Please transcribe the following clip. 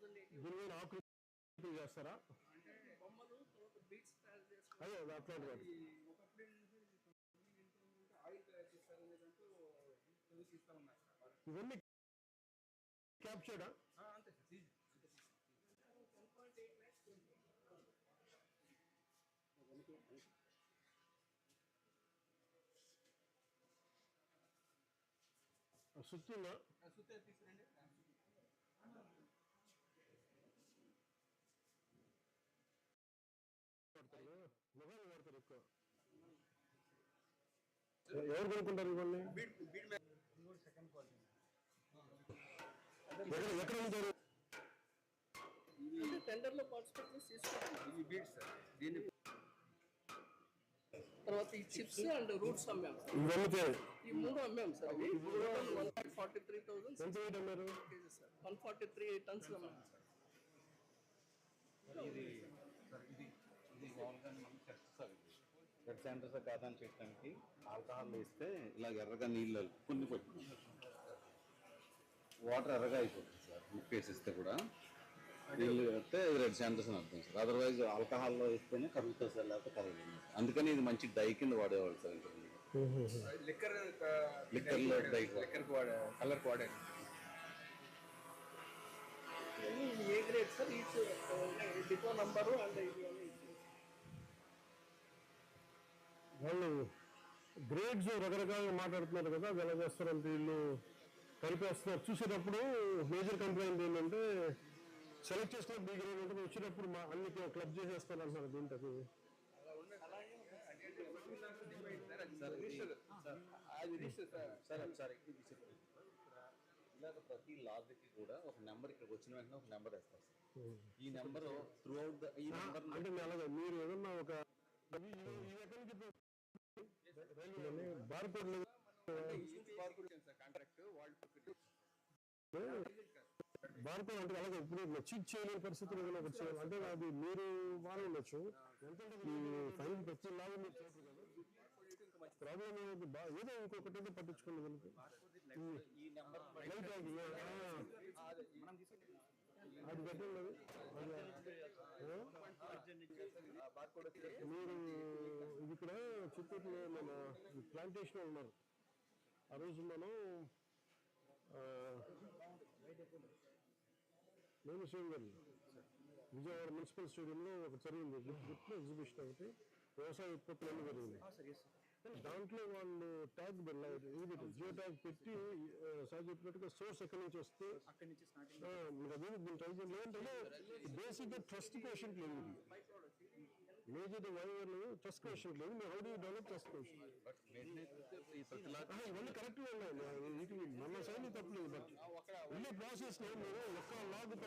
Thousand దీని మీద ఆకృతి చేస్తారా? అదే అట్లా ఇవన్నీ క్యాప్చర్డా? సుత్తుందా సుత్తే తీసుకురండి తయారు చేస్తారు లేదంటూ ఇస్తా ఉన్నారు సార్ వాళ్ళు. ఇవన్నీ క్యాప్చర్డా ఆ, అంతే సార్ సీజన్ అంతే sir one point eight lakhs సుత్తుందా సుత్తే తీసుకురండి వాడతారు మొగాలు వాడతారు ఎక్కువ ఎ- ఎవరు కొనుక్కుంటారు ఇవన్నీ? బీడ్ బీడ్ మీద ఎక్కడ ఉంటారు టెండర్లో పార్టిసిపేట్ చేసి తీసుకుంటాం తర్వాత ఈ చిప్స్ అండ్ రూట్స్ అమ్మాం. సార్ ఇవన్నీ తే- ఈ మూడు అమ్మాం. Sir one forty three thousand one forty three tons అమ్మాం. Sir ఇది సార్ ఇది ఇది మామూలుగా మనం టెస్ట్ సార్ ఇది బ్లడ్ సెంటర్స్ కాదని చేయడానికి ఆల్కహాల్ వేస్తే ఇలా ఎర్రగా నీళ్ళు కొన్ని పట్టు వాటర్ ఎర్రగా అయిపోతుంది సార్ ఉప్పు వేసిస్తే కూడా. నీళ్ళు వేస్తే రెడ్ అని అర్థం సార్. అదర్వైజ్ ఆల్కహాల్లో వేస్తేనే కరుగుతుంది సార్ లేకపోతే కరగలేదు అందుకని ఇది మంచి డై కింద వాడేవాళ్ళు సార్ ఇంతకు. లిక్కర్ లిక్కర్లో డై లిక్కర్ వాడే కలర్ వాడారు. ఇవన్నీ A grade sir each depot number and ఇది అన్ని వాళ్ళు గ్రేడ్స్ రకరకాలుగా మాట్లాడుతున్నారు కదా చేస్తారంటే వీళ్ళు కలిపేస్తున్నారు. చూసేటప్పుడు మేజర్ కంప్లైంట్ ఏంటంటే సెలెక్ట్ చేసుకున్న బి గ్రేడ్ ఉంటుంది వచ్చేటప్పుడు మా అన్ని క్లబ్ చేసేస్తారు అంటున్నారు దీంట్లో ఇలాగ ప్రతి లాగ్కి కూడా ఒక నెంబర్ ఇక్కడికి వచ్చిన వెంటనే ఒక నెంబర్ వేస్తారు సార్. ఈ నెంబర్ త్రూ అవుట్ ద ఈ నెంబర్ అంటే మీరు ఏదన్నా ఒక బార్కోడ్ బార్కోడ్ అంటే అలాగే ఇప్పుడు చీట్ చేయలేని పరిస్థితులు ఏదైనా చేయాలి అంటే అది మీరు బాగా ఉండొచ్చు. ఫైన్ ప్రతి లాగా మీరు ప్రాబ్లం బా ఏదో ఇంకొకటి ఏదో పట్టించుకోండి అది పెట్టండి మీరు. ఇక్కడ చిత్తూరులో మన ప్లాంటేషన్ ఉన్నారు ఆ రోజు మనం నేను శివం గారు విజయవాడ మున్సిపల్ స్టేడియంలో ఒక జరిగింది. గిఫ్ట్ ఎగ్జిబిషన్ ఒకటి వ్యవసాయ ఉత్పత్తులు అన్ని జరిగింది దాంట్లో వాళ్ళు ట్యాగ్ జియో ట్యాగ్ పెట్టి సార్ చెప్పినట్టుగా సోర్స్ ఎక్కడి నుంచి వస్తే మీరు అదే ట్రై చేయండి. ఏంటంటే బేసిక్గా ట్రస్ట్ కోషన్ లేదు మేజర్ వైవర్లు ట్రస్ట్ కోషన్ లేదు హౌ డూ డెవలప్ ప్రతి లాగ్ ఇవన్నీ కరెక్ట్ ఉన్నాయి. మన సైడ్ తప్పలేదు బట్ ఇన్ని ప్రాసెస్లో మీరు ఒక్క లాగ్ తప్ప